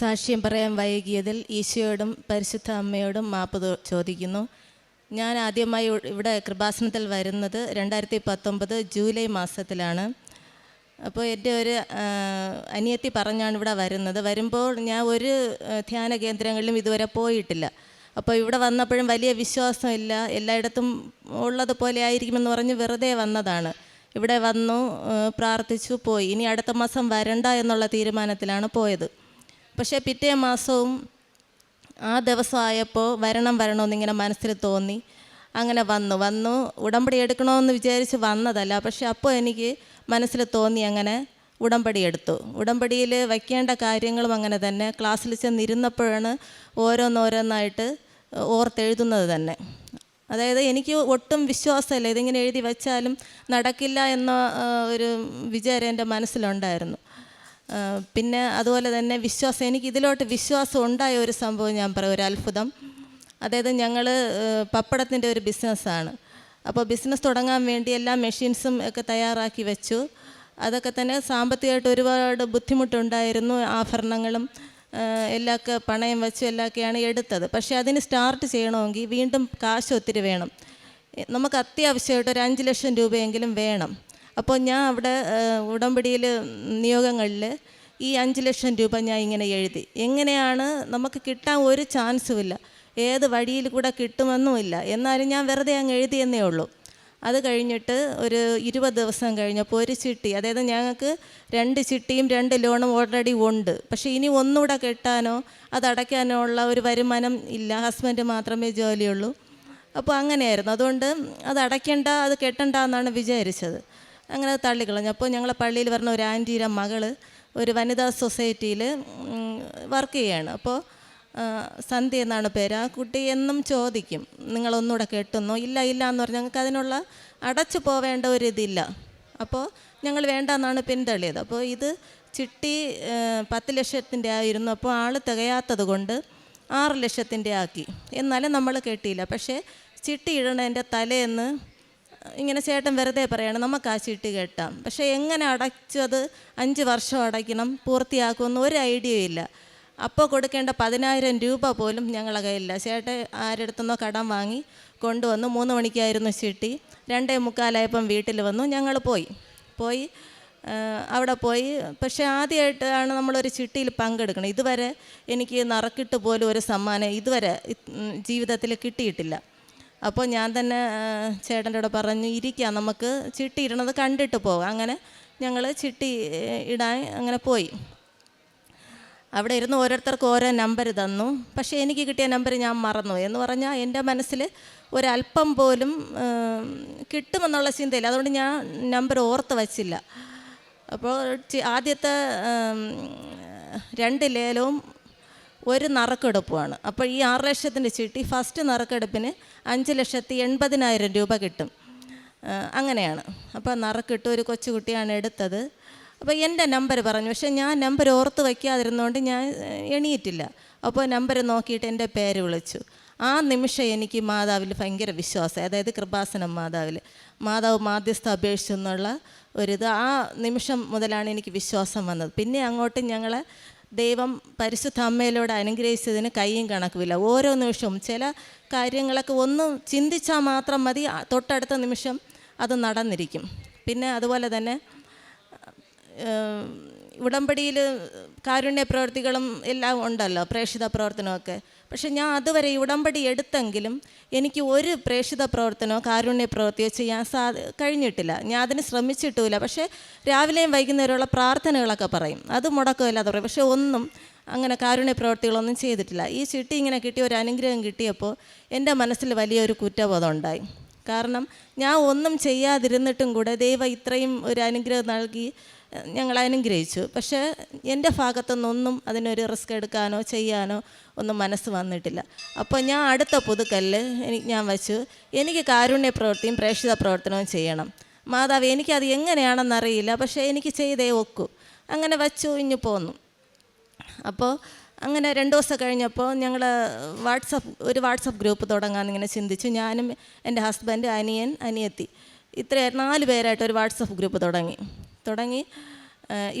സാക്ഷ്യം പറയാൻ വൈകിയതിൽ ഈശോയോടും പരിശുദ്ധ അമ്മയോടും മാപ്പ് ചോദിക്കുന്നു. ഞാൻ ആദ്യമായി ഇവിടെ കൃപാസനത്തിൽ വരുന്നത് രണ്ടായിരത്തി പത്തൊമ്പത് ജൂലൈ മാസത്തിലാണ്. അപ്പോൾ എന്റെ ഒരു അനിയത്തി പറഞ്ഞാണ് ഇവിടെ വരുന്നത്. വരുമ്പോൾ ഞാൻ ഒരു ധ്യാന കേന്ദ്രങ്ങളിലും ഇതുവരെ പോയിട്ടില്ല. അപ്പോൾ ഇവിടെ വന്നപ്പോഴും വലിയ വിശ്വാസമില്ല എല്ലായിടത്തും ഉള്ളതുപോലെ ആയിരിക്കുമെന്ന് പറഞ്ഞ് വെറുതെ വന്നതാണ്. ഇവിടെ വന്നു പ്രാർത്ഥിച്ചു പോയി. ഇനി അടുത്ത മാസം വരണ്ട എന്നുള്ള തീരുമാനത്തിലാണ് പോയത്. പക്ഷേ പിറ്റേ മാസവും ആ ദിവസമായപ്പോൾ വരണം വരണമെന്നിങ്ങനെ മനസ്സിൽ തോന്നി. അങ്ങനെ വന്നു. വന്നു. ഉടമ്പടി എടുക്കണമെന്ന് വിചാരിച്ച് വന്നതല്ല. പക്ഷെ അപ്പോൾ എനിക്ക് മനസ്സിൽ തോന്നി അങ്ങനെ ഉടമ്പടി എടുത്തു. ഉടമ്പടിയിൽ വയ്ക്കേണ്ട കാര്യങ്ങളും അങ്ങനെ തന്നെ. ക്ലാസ്സിൽ ചെന്നിരുന്നപ്പോഴാണ് ഓരോന്നോരോന്നായിട്ട് ഓർത്തെഴുതുന്നത് തന്നെ. അതായത് എനിക്ക് ഒട്ടും വിശ്വാസമില്ല. ഇതിങ്ങനെ എഴുതി വച്ചാലും നടക്കില്ല എന്ന ഒരു വിചാരം എന്റെ മനസ്സിലുണ്ടായിരുന്നു. പിന്നെ അതുപോലെ തന്നെ വിശ്വാസം എനിക്ക് ഇതിലോട്ട് വിശ്വാസം ഉണ്ടായ ഒരു സംഭവം ഞാൻ പറയാം ഒരു അത്ഭുതം. അതായത് ഞങ്ങൾ പപ്പടത്തിന്റെ ഒരു ബിസിനസ്സാണ്. അപ്പോൾ ബിസിനസ് തുടങ്ങാൻ വേണ്ടി എല്ലാ മെഷീൻസും ഒക്കെ തയ്യാറാക്കി വെച്ചു. അതൊക്കെ തന്നെ സാമ്പത്തികമായിട്ട് ഒരുപാട് ബുദ്ധിമുട്ടുണ്ടായിരുന്നു ആഭരണങ്ങളും എല്ലാമൊക്കെ പണയം വെച്ചു എല്ലാമൊക്കെയാണ് എടുത്തത്. പക്ഷേ അതിന് സ്റ്റാർട്ട് ചെയ്യണമെങ്കിൽ വീണ്ടും കാശ് ഒത്തിരി വേണം. നമുക്ക് അത്യാവശ്യമായിട്ട് ഒരു അഞ്ച് ലക്ഷം രൂപയെങ്കിലും വേണം. അപ്പോൾ ഞാൻ അവിടെ ഉടമ്പടിയിൽ നിയോഗങ്ങളിൽ ഈ അഞ്ച് ലക്ഷം രൂപ ഞാൻ ഇങ്ങനെ എഴുതി. എങ്ങനെയാണ് നമുക്ക് കിട്ടാൻ ഒരു ചാൻസും ഇല്ല. ഏത് വഴിയിൽ കൂടെ കിട്ടുമെന്നുമില്ല. എന്നാലും ഞാൻ വെറുതെ അങ്ങ് എഴുതിയെന്നേ ഉള്ളൂ. അത് കഴിഞ്ഞിട്ട് ഒരു ഇരുപത് ദിവസം കഴിഞ്ഞപ്പോൾ ഒരു ചിട്ടി അതായത് ഞങ്ങൾക്ക് രണ്ട് ചിട്ടിയും രണ്ട് ലോണും ഓൾറെഡി ഉണ്ട്. പക്ഷേ ഇനി ഒന്നുകൂടെ കെട്ടാനോ അത് അടയ്ക്കാനോ ഉള്ള ഒരു വരുമാനം ഇല്ല. ഹസ്ബൻഡ് മാത്രമേ ജോലിയുള്ളൂ. അപ്പോൾ അങ്ങനെയായിരുന്നു. അതുകൊണ്ട് അത് അടയ്ക്കേണ്ട അത് കെട്ടണ്ട എന്നാണ് വിചാരിച്ചത്. അങ്ങനെ തള്ളിക്കളഞ്ഞു അപ്പോൾ ഞങ്ങളെ പള്ളിയിൽ വരുന്ന ഒരു ആന്റിയുടെ മകൾ ഒരു വനിതാ സൊസൈറ്റിയിൽ വർക്ക് ചെയ്യാണ്. അപ്പോൾ സന്ധ്യ എന്നാണ് പേര്. ആ കുട്ടി എന്നും ചോദിക്കും നിങ്ങളൊന്നുകൂടെ കെട്ടുന്നോ? ഇല്ല ഇല്ല എന്ന് പറഞ്ഞാൽ ഞങ്ങൾക്ക് അതിനുള്ള അടച്ചു പോവേണ്ട ഒരു അപ്പോൾ ഞങ്ങൾ വേണ്ട എന്നാണ് പിന്തള്ളിയത്. അപ്പോൾ ഇത് ചിട്ടി പത്ത് ലക്ഷത്തിന്റെ ആയിരുന്നു. അപ്പോൾ ആൾ തികയാത്തത് കൊണ്ട് ആറ് ലക്ഷത്തിന്റെ ആക്കി. എന്നാലും നമ്മൾ കെട്ടിയില്ല. പക്ഷേ ചിട്ടി ഇടണതിന്റെ തലേന്ന് ഇങ്ങനെ ചേട്ടൻ വെറുതെ പറയണം നമുക്ക് ആ ചീട്ട് കെട്ടാം. പക്ഷേ എങ്ങനെ അടച്ചത് അഞ്ച് വർഷം അടയ്ക്കണം പൂർത്തിയാക്കുമെന്ന് ഒരു ഐഡിയ ഇല്ല. അപ്പോൾ കൊടുക്കേണ്ട പതിനായിരം രൂപ പോലും ഞങ്ങളെ കയ്യിലില്ല. ചേട്ടൻ ആരെടുത്തുനിന്നോ കടം വാങ്ങി കൊണ്ടുവന്നു മൂന്ന് മണിക്കായിരുന്നു ചീട്ടി. രണ്ടേ മുക്കാലായപ്പം വീട്ടിൽ വന്നു ഞങ്ങൾ പോയി. പോയി അവിടെ പോയി. പക്ഷേ ആദ്യമായിട്ടാണ് നമ്മളൊരു ചിട്ടിയിൽ പങ്കെടുക്കണം. ഇതുവരെ എനിക്ക് നറക്കിട്ട് പോലും ഒരു സമ്മാനം ഇതുവരെ ജീവിതത്തിൽ കിട്ടിയിട്ടില്ല. അപ്പോൾ ഞാൻ തന്നെ ചേട്ടന്റെ കൂടെ പറഞ്ഞു ഇരിക്കാം നമുക്ക് ചിട്ടി ഇടണത് കണ്ടിട്ട് പോകാം. അങ്ങനെ ഞങ്ങൾ ചിട്ടി ഇടാൻ അങ്ങനെ പോയി. അവിടെ ഇരുന്ന് ഓരോരുത്തർക്ക് ഓരോ നമ്പർ തന്നു. പക്ഷേ എനിക്ക് കിട്ടിയ നമ്പർ ഞാൻ മറന്നു. എന്ന് പറഞ്ഞാൽ എന്റെ മനസ്സിൽ ഒരല്പം പോലും കിട്ടുമെന്നുള്ള ചിന്തയില്ല. അതുകൊണ്ട് ഞാൻ നമ്പർ ഓർത്ത് വച്ചില്ല. അപ്പോൾ ആദ്യത്തെ രണ്ട് ലേലവും ഒരു നറുക്കെടുപ്പുമാണ് അപ്പോൾ ഈ ആറ് ലക്ഷത്തിന്റെ ചീട്ടി ഫസ്റ്റ് നറുക്കെടുപ്പിന് അഞ്ച് ലക്ഷത്തി എൺപതിനായിരം രൂപ കിട്ടും. അങ്ങനെയാണ്. അപ്പോൾ നറുക്കിട്ട് ഒരു കൊച്ചുകുട്ടിയാണ് എടുത്തത്. അപ്പോൾ എന്റെ നമ്പർ പറഞ്ഞു. പക്ഷേ ഞാൻ നമ്പർ ഓർത്ത് വയ്ക്കാതിരുന്നതുകൊണ്ട് ഞാൻ എണീറ്റില്ല. അപ്പോൾ നമ്പർ നോക്കിയിട്ട് എന്റെ പേര് വിളിച്ചു. ആ നിമിഷം എനിക്ക് മാതാവിൽ ഭയങ്കര വിശ്വാസം അതായത് കൃപാസനം മാതാവിൽ മാതാവ് മാധ്യസ്ഥ അപേക്ഷിച്ചു എന്നുള്ള ഒരിത് ആ നിമിഷം മുതലാണ് എനിക്ക് വിശ്വാസം വന്നത്. പിന്നെ അങ്ങോട്ട് ഞങ്ങളെ ദൈവം പരിശുദ്ധ അമ്മയിലൂടെ അനുഗ്രഹിച്ചതിന് കൈയും കണക്കുമില്ല. ഓരോ നിമിഷവും ചില കാര്യങ്ങളൊക്കെ ഒന്ന് ചിന്തിച്ചാൽ മാത്രം മതി. തൊട്ടടുത്ത നിമിഷം അത് നടന്നിരിക്കും. പിന്നെ അതുപോലെ തന്നെ ഉടമ്പടിയിൽ കാരുണ്യ പ്രവർത്തികളും എല്ലാം ഉണ്ടല്ലോ പ്രേക്ഷിത പ്രവർത്തനമൊക്കെ. പക്ഷെ ഞാൻ അതുവരെ ഉടമ്പടി എടുത്തെങ്കിലും എനിക്ക് ഒരു പ്രേക്ഷിത പ്രവർത്തനമോ കാരുണ്യ പ്രവൃത്തിയോ ചെയ്യാൻ സാ കഴിഞ്ഞിട്ടില്ല. ഞാൻ അതിന് ശ്രമിച്ചിട്ടുമില്ല. പക്ഷേ രാവിലെയും വൈകുന്നേരമുള്ള പ്രാർത്ഥനകളൊക്കെ പറയും. അത് മുടക്കമില്ലാതെ പറയും. പക്ഷേ ഒന്നും അങ്ങനെ കാരുണ്യ പ്രവർത്തികളൊന്നും ചെയ്തിട്ടില്ല. ഈ ചിട്ടി ഇങ്ങനെ കിട്ടിയ ഒരു അനുഗ്രഹം കിട്ടിയപ്പോൾ എന്റെ മനസ്സിൽ വലിയൊരു കുറ്റബോധം ഉണ്ടായി. കാരണം ഞാൻ ഒന്നും ചെയ്യാതിരുന്നിട്ടും കൂടെ ദൈവം ഇത്രയും ഒരു അനുഗ്രഹം നൽകി എഹ്, ഞങ്ങളെ അനുഗ്രഹിച്ചു പക്ഷേ എന്റെ ഭാഗത്തുനിന്നൊന്നും അതിനൊരു റിസ്ക് എടുക്കാനോ ചെയ്യാനോ ഒന്നും മനസ്സ് വന്നിട്ടില്ല. അപ്പോൾ ഞാൻ അടുത്ത പുതുക്കല്ല് എനിക്ക് ഞാൻ വച്ചു. എനിക്ക് കാരുണ്യ പ്രവൃത്തിയും പ്രേക്ഷിത പ്രവർത്തനവും ചെയ്യണം. മാതാവ് എനിക്കത് എങ്ങനെയാണെന്നറിയില്ല. പക്ഷേ എനിക്ക് ചെയ്തേ ഒക്കൂ. അങ്ങനെ വച്ചു ഇഞ്ഞു പോന്നു. അപ്പോൾ അങ്ങനെ രണ്ട് ദിവസം കഴിഞ്ഞപ്പോൾ ഞങ്ങൾ വാട്സപ്പ് ഒരു വാട്സപ്പ് ഗ്രൂപ്പ് തുടങ്ങാമെന്ന് ഇങ്ങനെ ചിന്തിച്ചു. ഞാനും എന്റെ ഹസ്ബൻഡ് അനിയൻ അനിയത്തി. ഇത്രയായിരുന്നു നാല് പേരായിട്ട് ഒരു വാട്സപ്പ് ഗ്രൂപ്പ് തുടങ്ങി. തുടങ്ങി.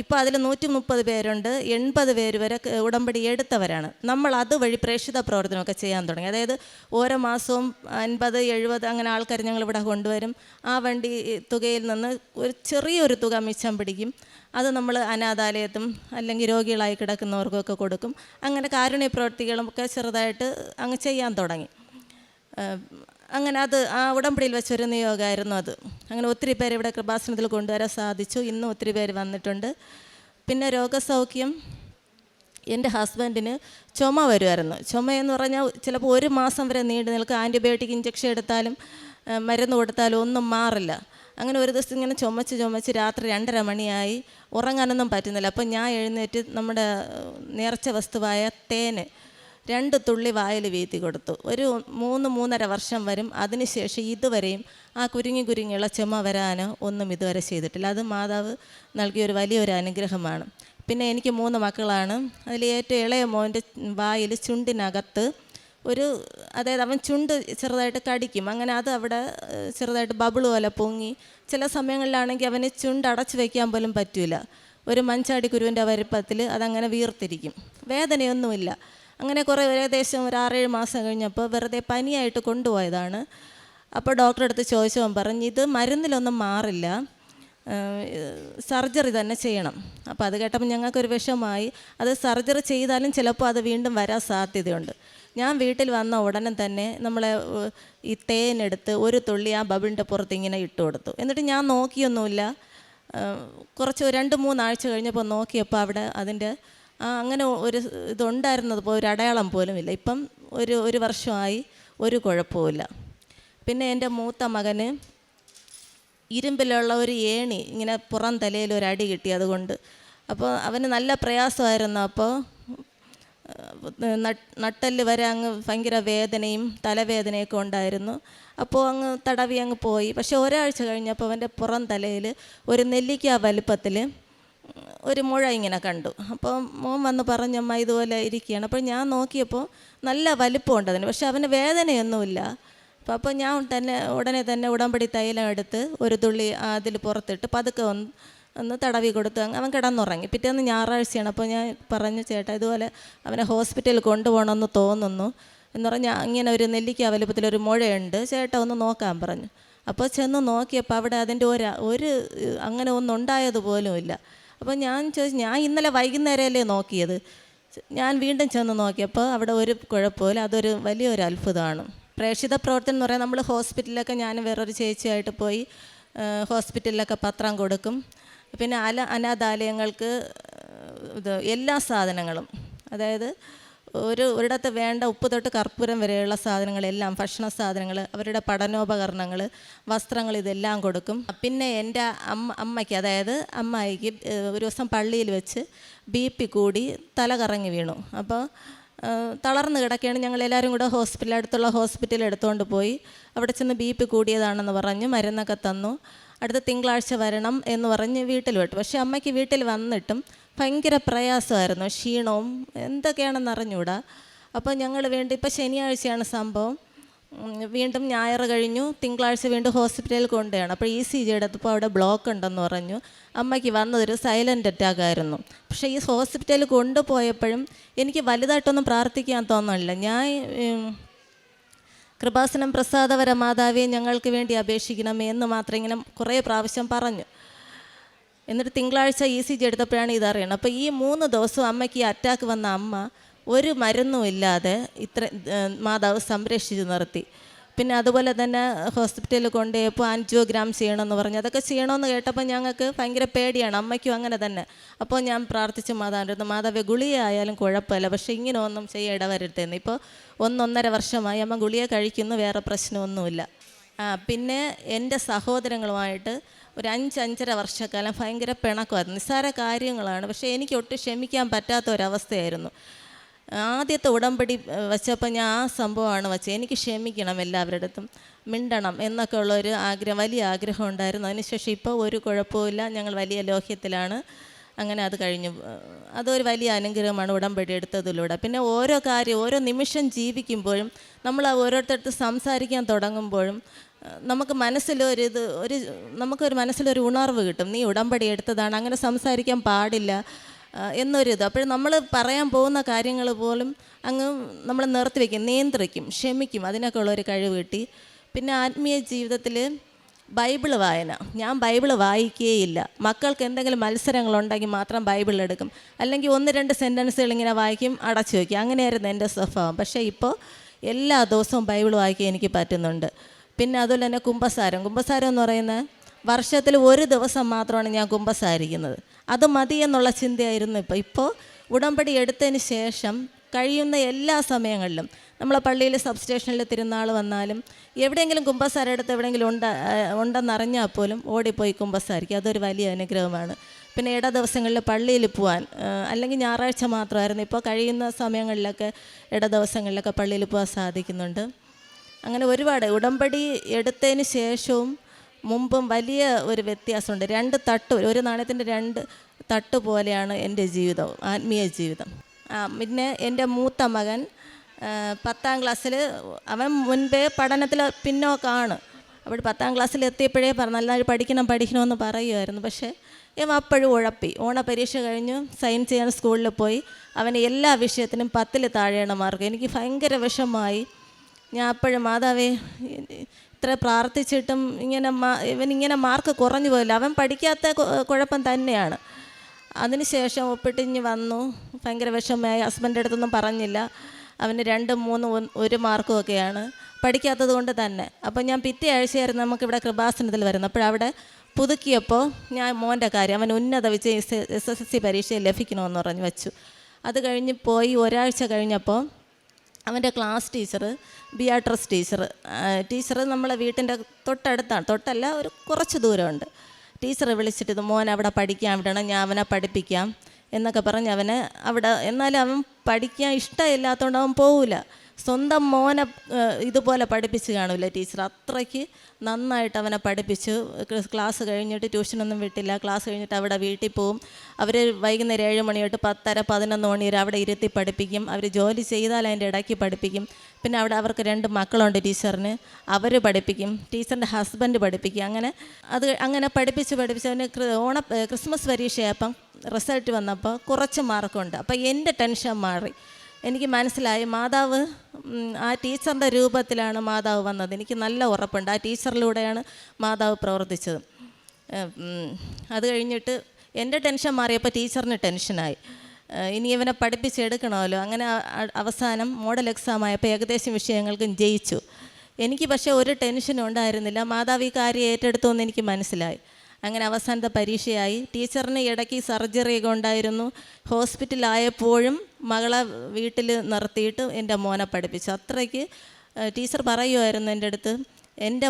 ഇപ്പോൾ അതിൽ നൂറ്റി മുപ്പത് പേരുണ്ട്. എൺപത് പേര് വരെ ഉടമ്പടി എടുത്തവരാണ്. നമ്മൾ അതുവഴി പ്രേക്ഷിത പ്രവർത്തനമൊക്കെ ചെയ്യാൻ തുടങ്ങി. അതായത് ഓരോ മാസവും അൻപത് എഴുപത് അങ്ങനെ ആൾക്കാർ ഞങ്ങൾ ഇവിടെ കൊണ്ടുവരും. ആ വണ്ടി തുകയിൽ നിന്ന് ഒരു ചെറിയൊരു തുക മിച്ചം പിടിക്കും. അത് നമ്മൾ അനാഥാലയത്തും അല്ലെങ്കിൽ രോഗികളായി കിടക്കുന്നവർക്കൊക്കെ കൊടുക്കും. അങ്ങനെ കാരുണ്യ പ്രവർത്തികളുമൊക്കെ ചെറുതായിട്ട് അങ്ങ് ചെയ്യാൻ തുടങ്ങി. അങ്ങനെ അത് ആ ഉടമ്പടിയിൽ വെച്ചൊരു നിയോഗമായിരുന്നു അത്. അങ്ങനെ ഒത്തിരി പേര് ഇവിടെ കൃപാസനത്തിൽ കൊണ്ടുവരാൻ സാധിച്ചു. ഇന്നും ഒത്തിരി പേര് വന്നിട്ടുണ്ട്. പിന്നെ രോഗസൗഖ്യം. എന്റെ ഹസ്ബൻഡിന് ചുമ വരുമായിരുന്നു ചുമയെന്ന് പറഞ്ഞാൽ ചിലപ്പോൾ ഒരു മാസം വരെ നീണ്ടു നിൽക്കുക ആന്റിബയോട്ടിക് ഇഞ്ചക്ഷൻ എടുത്താലും മരുന്ന് കൊടുത്താലും ഒന്നും മാറില്ല. അങ്ങനെ ഒരു ദിവസം ഇങ്ങനെ ചുമച്ച് ചുമച്ച് രാത്രി രണ്ടര മണിയായി. ഉറങ്ങാനൊന്നും പറ്റുന്നില്ല. അപ്പം ഞാൻ എഴുന്നേറ്റ് നമ്മുടെ നേർച്ച വസ്തുവായ തേന് രണ്ട് തുള്ളി വായിൽ വീത്തി കൊടുത്തു. ഒരു മൂന്ന് മൂന്നര വർഷം വരും. അതിനുശേഷം ഇതുവരെയും ആ കുരുങ്ങി കുരുങ്ങിയുള്ള ചുമ വരാനോ ഒന്നും ഇതുവരെ ചെയ്തിട്ടില്ല. അത് മാതാവ് നൽകിയൊരു വലിയൊരു അനുഗ്രഹമാണ്. പിന്നെ എനിക്ക് മൂന്ന് മക്കളാണ്. അതിൽ ഏറ്റവും ഇളയ മോന്റെ വായിൽ ചുണ്ടിനകത്ത് ഒരു അതായത് അവൻ ചുണ്ട് ചെറുതായിട്ട് കടിക്കും. അങ്ങനെ അത് അവിടെ ചെറുതായിട്ട് ബബിൾ പോലെ പൊങ്ങി. ചില സമയങ്ങളിലാണെങ്കിൽ അവന് ചുണ്ട് അടച്ചു വയ്ക്കാൻ പോലും പറ്റില്ല. ഒരു മഞ്ചാടി കുരുവിന്റെ വരുപ്പത്തിൽ അതങ്ങനെ വീർത്തിരിക്കും. വേദനയൊന്നുമില്ല. അങ്ങനെ കുറേ ഏകദേശം ഒരു ആറേഴ് മാസം കഴിഞ്ഞപ്പോൾ വെറുതെ പനിയായിട്ട് കൊണ്ടുപോയതാണ്. അപ്പോൾ ഡോക്ടറെ അടുത്ത് ചോദിച്ചവൻ പറഞ്ഞു ഇത് മരുന്നിലൊന്നും മാറില്ല. സർജറി തന്നെ ചെയ്യണം. അപ്പോൾ അത് കേട്ടപ്പോൾ ഞങ്ങൾക്കൊരു വിഷമമായി. അത് സർജറി ചെയ്താലും ചിലപ്പോൾ അത് വീണ്ടും വരാൻ സാധ്യതയുണ്ട്. ഞാൻ വീട്ടിൽ വന്ന ഉടനെ തന്നെ നമ്മളെ ഈ തേനെടുത്ത് ഒരു തുള്ളി ആ ബബിളിന്റെ പുറത്ത് ഇങ്ങനെ ഇട്ട് കൊടുത്തു. എന്നിട്ട് ഞാൻ നോക്കിയൊന്നുമില്ല. കുറച്ച് രണ്ട് മൂന്നാഴ്ച കഴിഞ്ഞപ്പോൾ നോക്കിയപ്പോൾ അവിടെ അതിന്റെ അങ്ങനെ ഒരു ഇതുണ്ടായിരുന്നത് പോലെ ഒരു അടയാളം പോലും ഇല്ല. ഇപ്പം ഒരു ഒരു വർഷമായി ഒരു കുഴപ്പമില്ല പിന്നെ എന്റെ മൂത്ത മകന് ഇരുമ്പിലുള്ള ഒരു ഏണി ഇങ്ങനെ പുറം തലയിൽ ഒരു അടി കിട്ടി അതുകൊണ്ട്. അപ്പോൾ അവന് നല്ല പ്രയാസമായിരുന്നു. അപ്പോൾ നട്ടൽ വരെ അങ്ങ് ഭയങ്കര വേദനയും തലവേദനയൊക്കെ ഉണ്ടായിരുന്നു. അപ്പോൾ അങ്ങ് തടവി അങ്ങ് പോയി. പക്ഷേ ഒരാഴ്ച കഴിഞ്ഞപ്പോൾ അവന്റെ പുറം തലയിൽ ഒരു നെല്ലിക്ക വലുപ്പത്തിൽ ഒരു മുഴ ഇങ്ങനെ കണ്ടു. അപ്പോൾ മോൻ വന്ന് പറഞ്ഞമ്മ ഇതുപോലെ ഇരിക്കുകയാണ്. അപ്പോൾ ഞാൻ നോക്കിയപ്പോൾ നല്ല വലിപ്പമുണ്ട് അതിന് പക്ഷെ അവന് വേദനയൊന്നുമില്ല. അപ്പോൾ അപ്പോൾ ഞാൻ തന്നെ ഉടനെ തന്നെ ഉടമ്പടി തൈലം എടുത്ത് ഒരു തുള്ളി അതിൽ പുറത്തിട്ട് പതുക്കെ ഒന്ന് ഒന്ന് തടവി കൊടുത്തു. അവൻ കിടന്നുറങ്ങി. പിറ്റേന്ന് ഞായറാഴ്ചയാണ്. അപ്പോൾ ഞാൻ പറഞ്ഞു ചേട്ടാ ഇതുപോലെ അവനെ ഹോസ്പിറ്റലിൽ കൊണ്ടുപോകണമെന്ന് തോന്നുന്നു. എന്ന് പറഞ്ഞാൽ അങ്ങനെ ഒരു നെല്ലിക്ക വലുപ്പത്തിലൊരു മുഴയുണ്ട്. ചേട്ടാ ഒന്ന് നോക്കാൻ പറഞ്ഞു. അപ്പോൾ ചെന്ന് നോക്കിയപ്പോൾ അവിടെ അതിന്റെ ഒരു ഒരു അങ്ങനെ ഒന്നും ഉണ്ടായതുപോലും ഇല്ല. അപ്പോൾ ഞാൻ ചോദിച്ചു ഞാൻ ഇന്നലെ വൈകുന്നേരമല്ലേ നോക്കിയത്? ഞാൻ വീണ്ടും ചെന്ന് നോക്കിയപ്പോൾ അവിടെ ഒരു കുഴപ്പമില്ല അതൊരു വലിയൊരു അത്ഭുതമാണ്. പ്രേക്ഷിത പ്രവർത്തനം എന്ന് പറയാൻ നമ്മൾ ഹോസ്പിറ്റലിലൊക്കെ ഞാൻ വേറൊരു ചേച്ചിയായിട്ട് പോയി ഹോസ്പിറ്റലിലൊക്കെ പത്രം കൊടുക്കും. പിന്നെ അല അനാഥാലയങ്ങൾക്ക് ഇത് എല്ലാ സാധനങ്ങളും അതായത് ഒരു ഒരിടത്ത് വേണ്ട ഉപ്പ് തൊട്ട് കർപ്പൂരം വരെയുള്ള സാധനങ്ങളെല്ലാം ഭക്ഷണ സാധനങ്ങൾ അവരുടെ പഠനോപകരണങ്ങൾ വസ്ത്രങ്ങൾ ഇതെല്ലാം കൊടുക്കും. പിന്നെ എന്റെ അമ്മ അമ്മയ്ക്ക് അതായത് അമ്മായിക്ക് ഒരു ദിവസം പള്ളിയിൽ വെച്ച് ബി പി കൂടി തല കറങ്ങി വീണു. അപ്പോൾ തളർന്ന് കിടക്കുകയാണ് ഞങ്ങൾ എല്ലാവരും കൂടെ ഹോസ്പിറ്റൽ അടുത്തുള്ള ഹോസ്പിറ്റലിൽ എടുത്തുകൊണ്ട് പോയി. അവിടെ ചെന്ന് ബി പി കൂടിയതാണെന്ന് പറഞ്ഞു മരുന്നൊക്കെ തന്നു. അടുത്ത തിങ്കളാഴ്ച വരണം എന്ന് പറഞ്ഞ് വീട്ടിൽ വിട്ടു പക്ഷേ അമ്മയ്ക്ക് വീട്ടിൽ വന്നിട്ടും ഭയങ്കര പ്രയാസമായിരുന്നു. ക്ഷീണവും എന്തൊക്കെയാണെന്ന് അറിഞ്ഞൂടാ. അപ്പോൾ ഞങ്ങൾ വേണ്ടി ഇപ്പോൾ ശനിയാഴ്ചയാണ് സംഭവം. വീണ്ടും ഞായർ കഴിഞ്ഞു. തിങ്കളാഴ്ച വീണ്ടും ഹോസ്പിറ്റലിൽ കൊണ്ടുപോയാണ് അപ്പോൾ ഇ സി ജി എടുത്തപ്പോൾ അവിടെ ബ്ലോക്ക് ഉണ്ടെന്ന് പറഞ്ഞു. അമ്മയ്ക്ക് വന്നതൊരു സൈലന്റ് അറ്റാക്ക് ആയിരുന്നു. പക്ഷേ ഈ ഹോസ്പിറ്റലിൽ കൊണ്ടുപോയപ്പോഴും എനിക്ക് വലുതായിട്ടൊന്നും പ്രാർത്ഥിക്കാൻ തോന്നുന്നില്ല. ഞാൻ കൃപാസനം പ്രസാദവര മാതാവിയെ ഞങ്ങൾക്ക് വേണ്ടി അപേക്ഷിക്കണം എന്ന് മാത്രം ഇങ്ങനെ കുറേ പ്രാവശ്യം പറഞ്ഞു. എന്നിട്ട് തിങ്കളാഴ്ച ഇ സി ജി എടുത്തപ്പോഴാണ് ഇതറിയണം അപ്പോൾ ഈ മൂന്ന് ദിവസം അമ്മയ്ക്ക് ഈ അറ്റാക്ക് വന്ന അമ്മ ഒരു മരുന്നും ഇല്ലാതെ ഇത്ര മാതാവ് സംരക്ഷിച്ച് നിർത്തി. പിന്നെ അതുപോലെ തന്നെ ഹോസ്പിറ്റലിൽ കൊണ്ടുപോയപ്പോൾ ആൻജിയോഗ്രാം ചെയ്യണമെന്ന് പറഞ്ഞു. അതൊക്കെ ചെയ്യണമെന്ന് കേട്ടപ്പോൾ ഞങ്ങൾക്ക് ഭയങ്കര പേടിയാണ്. അമ്മയ്ക്കും അങ്ങനെ തന്നെ. അപ്പോൾ ഞാൻ പ്രാർത്ഥിച്ച് മാതാവിന്റെ മാതാവെ ഗുളിയായാലും കുഴപ്പമില്ല. പക്ഷേ ഇങ്ങനെ ഒന്നും ചെയ്യാൻ ഇടവരുത്തേന്ന് ഇപ്പോൾ ഒന്നൊന്നര വർഷമായി അമ്മ ഗുളിയെ കഴിക്കുന്നു വേറെ പ്രശ്നമൊന്നുമില്ല. പിന്നെ എന്റെ സഹോദരങ്ങളുമായിട്ട് ഒരു അഞ്ചഞ്ചര വർഷക്കാലം ഭയങ്കര പിണക്കമായിരുന്നു. നിസ്സാര കാര്യങ്ങളാണ്. പക്ഷേ എനിക്ക് ഒട്ടും ക്ഷമിക്കാൻ പറ്റാത്ത ഒരവസ്ഥയായിരുന്നു ആദ്യത്തെ ഉടമ്പടി വെച്ചപ്പോൾ ഞാൻ ആ സംഭവമാണ് വെച്ചത്. എനിക്ക് ക്ഷമിക്കണം എല്ലാവരുടെ അടുത്തും മിണ്ടണം എന്നൊക്കെ ഉള്ളൊരു ആഗ്രഹം വലിയ ആഗ്രഹം ഉണ്ടായിരുന്നു. അതിനുശേഷം ഇപ്പോൾ ഒരു കുഴപ്പമില്ല ഞങ്ങൾ വലിയ ലോഹ്യത്തിലാണ്. അങ്ങനെ അത് കഴിഞ്ഞു. അതൊരു വലിയ അനുഗ്രഹമാണ് ഉടമ്പടി എടുത്തതിലൂടെ. പിന്നെ ഓരോ കാര്യം ഓരോ നിമിഷം ജീവിക്കുമ്പോഴും നമ്മൾ ഓരോരുത്തരടുത്ത് സംസാരിക്കാൻ തുടങ്ങുമ്പോഴും നമുക്ക് മനസ്സിലൊരിത് ഒരു നമുക്കൊരു മനസ്സിലൊരു ഉണർവ് കിട്ടും. നീ ഉടമ്പടി എടുത്തതാണ് അങ്ങനെ സംസാരിക്കാൻ പാടില്ല എന്നൊരിത്. അപ്പോൾ നമ്മൾ പറയാൻ പോകുന്ന കാര്യങ്ങൾ പോലും അങ്ങ് നമ്മൾ നിർത്തിവെക്കും നിയന്ത്രിക്കും ക്ഷമിക്കും. അതിനൊക്കെ ഉള്ളൊരു കഴിവ് കിട്ടി. പിന്നെ ആത്മീയ ജീവിതത്തിൽ ബൈബിൾ വായന. ഞാൻ ബൈബിൾ വായിക്കുകയില്ല മക്കൾക്ക് എന്തെങ്കിലും മത്സരങ്ങളുണ്ടെങ്കിൽ മാത്രം ബൈബിൾ എടുക്കും. അല്ലെങ്കിൽ ഒന്ന് രണ്ട് സെന്റൻസുകൾ ഇങ്ങനെ വായിക്കും അടച്ചു വയ്ക്കും. അങ്ങനെയായിരുന്നു എന്റെ സ്വഭാവം. പക്ഷേ ഇപ്പോൾ എല്ലാ ദിവസവും ബൈബിൾ വായിക്കാൻ എനിക്ക് പറ്റുന്നുണ്ട്. പിന്നെ അതുപോലെ തന്നെ കുംഭസാരം. കുംഭസാരം എന്ന് പറയുന്നത് വർഷത്തിൽ ഒരു ദിവസം മാത്രമാണ് ഞാൻ കുംഭസാരിക്കുന്നത്. അത് മതി എന്നുള്ള ചിന്തയായിരുന്നു ഇപ്പോൾ ഇപ്പോൾ ഉടമ്പടി എടുത്തതിന് ശേഷം കഴിയുന്ന എല്ലാ സമയങ്ങളിലും നമ്മളെ പള്ളിയിൽ സബ് സ്റ്റേഷനിൽ തിരുനാൾ വന്നാലും എവിടെയെങ്കിലും കുംഭസാരം എടുത്ത് എവിടെയെങ്കിലും ഉണ്ട ഉണ്ടെന്നറിഞ്ഞാൽ പോലും ഓടിപ്പോയി കുംഭസാരിക്കും. അതൊരു വലിയ അനുഗ്രഹമാണ്. പിന്നെ ഇട ദിവസങ്ങളിൽ പള്ളിയിൽ പോകാൻ അല്ലെങ്കിൽ ഞായറാഴ്ച മാത്രമായിരുന്നു. ഇപ്പോൾ കഴിയുന്ന സമയങ്ങളിലൊക്കെ ഇട ദിവസങ്ങളിലൊക്കെ പള്ളിയിൽ പോകാൻ സാധിക്കുന്നുണ്ട്. അങ്ങനെ ഒരുപാട്. ഉടമ്പടി എടുത്തതിന് ശേഷവും മുമ്പും വലിയ ഒരു വ്യത്യാസമുണ്ട്. രണ്ട് തട്ട് ഒരു നാണയത്തിന്റെ രണ്ട് തട്ട് പോലെയാണ് എന്റെ ജീവിതം ആത്മീയ ജീവിതം. പിന്നെ എന്റെ മൂത്ത മകൻ പത്താം ക്ലാസ്സിൽ അവൻ മുൻപേ പഠനത്തിൽ പിന്നോക്കാണ്. അപ്പോൾ പത്താം ക്ലാസ്സിൽ എത്തിയപ്പോഴേ പറഞ്ഞു നല്ല പഠിക്കണം പഠിക്കണമെന്ന് പറയുമായിരുന്നു. പക്ഷേ ഇവ അപ്പോഴും ഉഴപ്പി. ഓണ പരീക്ഷ കഴിഞ്ഞു സൈൻ ചെയ്യാൻ സ്കൂളിൽ പോയി. അവൻ എല്ലാ വിഷയത്തിനും പത്തിൽ താഴെയാണ് മാർക്ക്. എനിക്ക് ഭയങ്കര വിഷമമായി. ഞാൻ അപ്പോഴും മാതാവേ ഇത്ര പ്രാർത്ഥിച്ചിട്ടും ഇങ്ങനെ ഇവൻ ഇങ്ങനെ മാർക്ക് കുറഞ്ഞു പോയില്ല. അവൻ പഠിക്കാത്ത കുഴപ്പം തന്നെയാണ്. അതിനുശേഷം ഒപ്പിട്ടിഞ്ഞ് വന്നു. ഭയങ്കര വിഷമമായി. ഹസ്ബൻഡ് അടുത്തൊന്നും പറഞ്ഞില്ല. അവന് രണ്ട് മൂന്ന് ഒരു മാർക്കും ഒക്കെയാണ്. പഠിക്കാത്തത് കൊണ്ട് തന്നെ. അപ്പോൾ ഞാൻ പിറ്റേ ആഴ്ചയായിരുന്നു നമുക്കിവിടെ കൃപാസനത്തിൽ വരുന്നത്. അപ്പോഴവിടെ പുതുക്കിയപ്പോൾ ഞാൻ മോന്റെ കാര്യം അവൻ ഉന്നത വിജയ എസ് എസ് എസ് സി പരീക്ഷയിൽ ലഭിക്കണമെന്ന് പറഞ്ഞ് വെച്ചു. അത് കഴിഞ്ഞ് പോയി. ഒരാഴ്ച കഴിഞ്ഞപ്പോൾ അവന്റെ class teacher Beatrice teacher teacher നമ്മളെ വീട്ടിന്റെ തൊട്ടടുത്താണ്. തൊട്ടല്ല ഒരു കുറച്ച് ദൂരമുണ്ട്. ടീച്ചറെ വിളിച്ചിട്ട് ഇത് മോൻ അവിടെ പഠിക്കാൻ വിടണം ഞാൻ അവനെ പഠിപ്പിക്കാം എന്നൊക്കെ പറഞ്ഞ് അവനെ അവിടെ എന്നാലും അവൻ പഠിക്കാൻ ഇഷ്ടമില്ലാത്തതുകൊണ്ട് അവൻ പോവില്ല സ്വന്തം മോനെ ഇതുപോലെ പഠിപ്പിച്ച് കാണില്ല ടീച്ചർ. അത്രയ്ക്ക് നന്നായിട്ട് അവനെ പഠിപ്പിച്ചു. ക്ലാസ് കഴിഞ്ഞിട്ട് ട്യൂഷനൊന്നും വിട്ടില്ല. ക്ലാസ് കഴിഞ്ഞിട്ട് അവിടെ വീട്ടിൽ പോവും. അവർ വൈകുന്നേരം ഏഴ് മണി തൊട്ട് പത്തര പതിനൊന്ന് മണി വരെ അവിടെ ഇരുത്തി പഠിപ്പിക്കും. അവർ ജോലി ചെയ്താൽ അതിന്റെ ഇടയ്ക്ക് പഠിപ്പിക്കും. പിന്നെ അവിടെ അവർക്ക് രണ്ട് മക്കളുണ്ട് ടീച്ചറിന്. അവർ പഠിപ്പിക്കും. ടീച്ചറിന്റെ ഹസ്ബൻഡ് പഠിപ്പിക്കും. അങ്ങനെ അത് അങ്ങനെ പഠിപ്പിച്ച് പഠിപ്പിച്ച് അവന് ഓണ ക്രിസ്മസ് പരീക്ഷയപ്പം റിസൾട്ട് വന്നപ്പോൾ കുറച്ച് മാർക്കുണ്ട്. അപ്പോൾ എന്റെ ടെൻഷൻ മാറി. എനിക്ക് മനസ്സിലായി മാതാവ് ആ ടീച്ചറിന്റെ രൂപത്തിലാണ് മാതാവ് വന്നത്. എനിക്ക് നല്ല ഉറപ്പുണ്ട്. ആ ടീച്ചറിലൂടെയാണ് മാതാവ് പ്രവർത്തിച്ചത്. അത് കഴിഞ്ഞിട്ട് എന്റെ ടെൻഷൻ മാറിയപ്പോൾ ടീച്ചറിന് ടെൻഷനായി. ഇനി ഇവനെ പഠിപ്പിച്ചെടുക്കണമല്ലോ അങ്ങനെ അവസാനം മോഡൽ എക്സാം ആയപ്പോൾ ഏകദേശം വിഷയങ്ങൾക്കും ജയിച്ചു. എനിക്ക് പക്ഷേ ഒരു ടെൻഷനും ഉണ്ടായിരുന്നില്ല. മാതാവ് ഈ കാര്യം ഏറ്റെടുത്തു എന്ന് എനിക്ക് മനസ്സിലായി. അങ്ങനെ അവസാനത്തെ പരീക്ഷയായി. ടീച്ചറിന് ഇടയ്ക്ക് സർജറി ഒക്കെ ഉണ്ടായിരുന്നു. ഹോസ്പിറ്റലായപ്പോഴും മകളെ വീട്ടിൽ നിർത്തിയിട്ട് എന്റെ മോനെ പഠിപ്പിച്ചു. അത്രയ്ക്ക് ടീച്ചർ പറയുമായിരുന്നു എന്റെ അടുത്ത് എന്റെ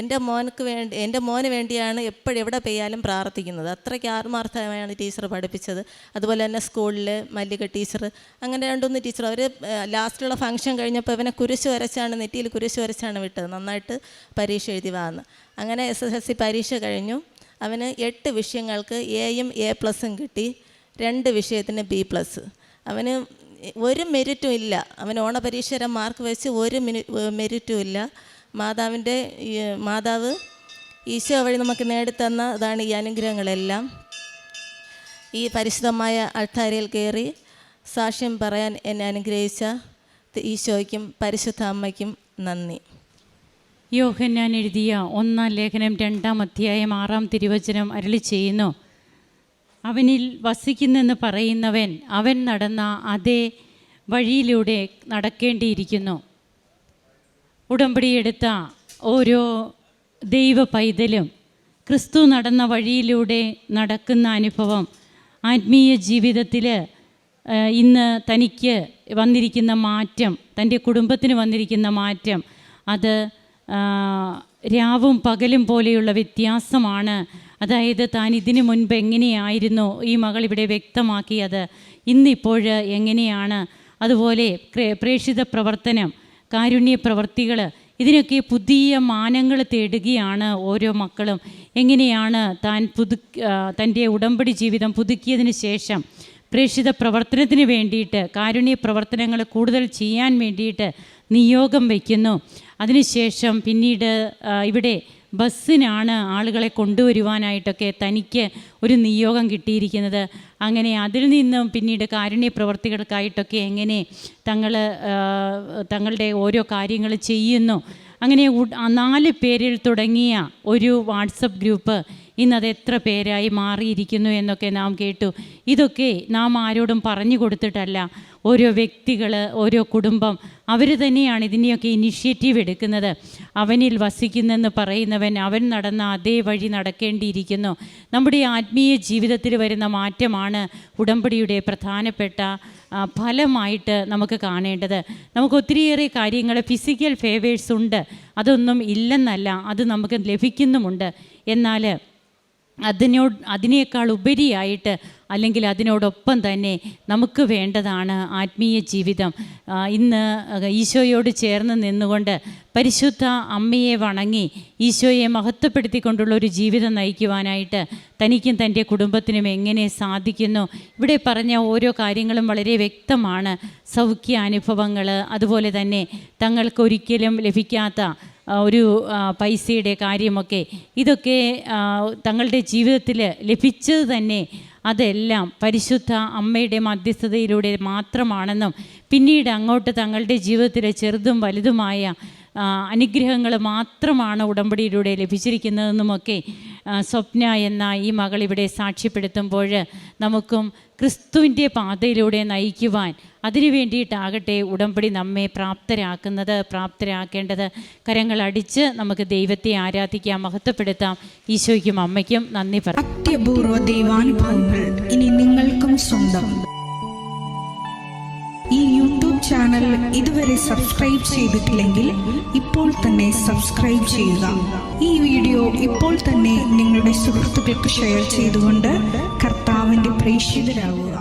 എന്റെ മോനക്ക് വേണ്ടി എന്റെ മോന് വേണ്ടിയാണ് എപ്പോഴും എവിടെ പെയ്യാലും പ്രാർത്ഥിക്കുന്നത്. അത്രയ്ക്ക് ആത്മാർത്ഥമായാണ് ടീച്ചർ പഠിപ്പിച്ചത്. അതുപോലെ തന്നെ സ്കൂളിൽ മല്ലിക ടീച്ചർ അങ്ങനെ രണ്ടൊന്ന് ടീച്ചർ അവർ ലാസ്റ്റിലുള്ള ഫംഗ്ഷൻ കഴിഞ്ഞപ്പോൾ ഇവനെ കുരിശ് വരച്ചാണ് നെറ്റിയിൽ കുരിശ് വരച്ചാണ് വിട്ടത്. നന്നായിട്ട് പരീക്ഷ എഴുതി വാന്ന്. അങ്ങനെ എസ് എസ് എൽ സി പരീക്ഷ കഴിഞ്ഞു. അവന് എട്ട് വിഷയങ്ങൾക്ക് എയും എ പ്ലസും കിട്ടി. രണ്ട് വിഷയത്തിന് ബി പ്ലസ്. അവന് ഒരു മെരിറ്റും ഇല്ല. അവൻ ഓണപരീക്ഷയുടെ മാർക്ക് വെച്ച് ഒരു മെരിറ്റും ഇല്ല. മാതാവിന്റെ മാതാവ് ഈശോ വഴി നമുക്ക് നേടിത്തന്ന അതാണ് ഈ അനുഗ്രഹങ്ങളെല്ലാം. ഈ പരിശുദ്ധമായ അൾത്താരയിൽ കയറി സാക്ഷ്യം പറയാൻ എന്നെ അനുഗ്രഹിച്ച ഈശോയ്ക്കും പരിശുദ്ധ അമ്മയ്ക്കും നന്ദി. യോഹന്നാൻ എഴുതിയ ഒന്നാം ലേഖനം രണ്ടാം അധ്യായം ആറാം തിരുവചനം അരളി ചെയ്യുന്നു. അവനിൽ വസിക്കുന്നെന്ന് പറയുന്നവൻ അവൻ നടന്ന അതേ വഴിയിലൂടെ നടക്കേണ്ടിയിരിക്കുന്നു. ഉടമ്പടിയെടുത്ത ഓരോ ദൈവ പൈതലും ക്രിസ്തു നടന്ന വഴിയിലൂടെ നടക്കുന്ന അനുഭവം ആത്മീയ ജീവിതത്തിൽ ഇന്ന് തനിക്ക് വന്നിരിക്കുന്ന മാറ്റം തന്റെ കുടുംബത്തിന് വന്നിരിക്കുന്ന മാറ്റം അത് രാവും പകലും പോലെയുള്ള വ്യത്യാസമാണ്. അതായത് താൻ ഇതിനു മുൻപ് എങ്ങനെയായിരുന്നു? ഈ മകൾ ഇവിടെ വ്യക്തമാക്കിയത് ഇന്നിപ്പോൾ എങ്ങനെയാണ്? അതുപോലെ പ്രേക്ഷിത പ്രവർത്തനം കാരുണ്യ പ്രവർത്തികൾ ഇതിനൊക്കെ പുതിയ മാനങ്ങൾ തേടുകയാണ് ഓരോ മക്കളും. എങ്ങനെയാണ് താൻ പുതു തന്റെ ഉടമ്പടി ജീവിതം പുതുക്കിയതിന് ശേഷം പ്രേക്ഷിത പ്രവർത്തനത്തിന് വേണ്ടിയിട്ട് കാരുണ്യ പ്രവർത്തനങ്ങൾ കൂടുതൽ ചെയ്യാൻ വേണ്ടിയിട്ട് നിയോഗം വയ്ക്കുന്നു അതിനുശേഷം പിന്നീട് ഇവിടെ ബസ്സിനാണ് ആളുകളെ കൊണ്ടുവരുവാനായിട്ടൊക്കെ തനിക്ക് ഒരു നിയോഗം കിട്ടിയിരിക്കുന്നത്. അങ്ങനെ അതിൽ നിന്നും പിന്നീട് കാരുണ്യ പ്രവർത്തികൾക്കായിട്ടൊക്കെ എങ്ങനെ തങ്ങൾ തങ്ങളുടെ ഓരോ കാര്യങ്ങൾ ചെയ്യുന്നു. അങ്ങനെ നാല് പേരിൽ തുടങ്ങിയ ഒരു വാട്സപ്പ് ഗ്രൂപ്പ് ഇന്നത് എത്ര പേരായി മാറിയിരിക്കുന്നു എന്നൊക്കെ നാം കേട്ടു. ഇതൊക്കെ നാം ആരോടും പറഞ്ഞു കൊടുത്തിട്ടല്ല. ഓരോ വ്യക്തികൾ ഓരോ കുടുംബം അവർ തന്നെയാണ് ഇതിനെയൊക്കെ ഇനിഷ്യേറ്റീവ് എടുക്കുന്നത്. അവനിൽ വസിക്കുന്നെന്ന് പറയുന്നവൻ അവൻ നടന്ന അതേ വഴി നടക്കേണ്ടിയിരിക്കുന്നു. നമ്മുടെ ആത്മീയ ജീവിതത്തിൽ വരുന്ന മാറ്റമാണ് ഉടമ്പടിയുടെ പ്രധാനപ്പെട്ട ഫലമായിട്ട് നമുക്ക് കാണേണ്ടത്. നമുക്ക് ഒത്തിരിയേറെ കാര്യങ്ങൾ ഫിസിക്കൽ ഫേവേഴ്സ് ഉണ്ട്. അതൊന്നും ഇല്ലെന്നല്ല അത് നമുക്ക് ലഭിക്കുന്നുമുണ്ട്. എന്നാൽ അതിനോട് അതിനേക്കാൾ ഉപരിയായിട്ട് അല്ലെങ്കിൽ അതിനോടൊപ്പം തന്നെ നമുക്ക് വേണ്ടതാണ് ആത്മീയ ജീവിതം. ഇന്ന് ഈശോയോട് ചേർന്ന് നിന്നുകൊണ്ട് പരിശുദ്ധ അമ്മയെ വണങ്ങി ഈശോയെ മഹത്വപ്പെടുത്തിക്കൊണ്ടുള്ള ഒരു ജീവിതം നയിക്കുവാനായിട്ട് തനിക്കും തന്റെ കുടുംബത്തിനും എങ്ങനെ സാധിക്കുന്നു? ഇവിടെ പറഞ്ഞ ഓരോ കാര്യങ്ങളും വളരെ വ്യക്തമാണ്. സൗഖ്യ അനുഭവങ്ങൾ അതുപോലെ തന്നെ തങ്ങൾക്കൊരിക്കലും ലഭിക്കാത്ത ഒരു പൈസയുടെ കാര്യമൊക്കെ ഇതൊക്കെ തങ്ങളുടെ ജീവിതത്തിൽ ലഭിച്ചത് തന്നെ അതെല്ലാം പരിശുദ്ധ അമ്മയുടെ മധ്യസ്ഥതയിലൂടെ മാത്രമാണെന്നും പിന്നീട് അങ്ങോട്ട് തങ്ങളുടെ ജീവിതത്തിലെ ചെറുതും വലുതുമായ അനുഗ്രഹങ്ങൾ മാത്രമാണ് ഉടമ്പടിയിലൂടെ ലഭിച്ചിരിക്കുന്നതെന്നുമൊക്കെ സ്വപ്ന എന്ന ഈ മകൾ ഇവിടെ സാക്ഷ്യപ്പെടുത്തുമ്പോൾ നമുക്കും ക്രിസ്തുവിന്റെ പാതയിലൂടെ നയിക്കുവാൻ അതിനു വേണ്ടിയിട്ടാകട്ടെ ഉടമ്പടി നമ്മെ പ്രാപ്തരാക്കുന്നത് പ്രാപ്തരാക്കേണ്ടത് കരങ്ങളടിച്ച് നമുക്ക് ദൈവത്തെ ആരാധിക്കാം മഹത്വപ്പെടുത്താം. ഈശോയ്ക്കും അമ്മയ്ക്കും നന്ദി പറയാം അത്യപൂർവ ദൈവാനുഭവങ്ങൾ ഇനി നിങ്ങൾക്കും സ്വന്തം. ഈ യൂട്യൂബ് ചാനൽ ഇതുവരെ സബ്സ്ക്രൈബ് ചെയ്തിട്ടില്ലെങ്കിൽ ഇപ്പോൾ തന്നെ സബ്സ്ക്രൈബ് ചെയ്യുക. ഈ വീഡിയോ ഇപ്പോൾ തന്നെ നിങ്ങളുടെ സുഹൃത്തുക്കൾക്ക് ഷെയർ ചെയ്തുകൊണ്ട് കർത്താവിന്റെ പ്രേക്ഷിതരാകുക.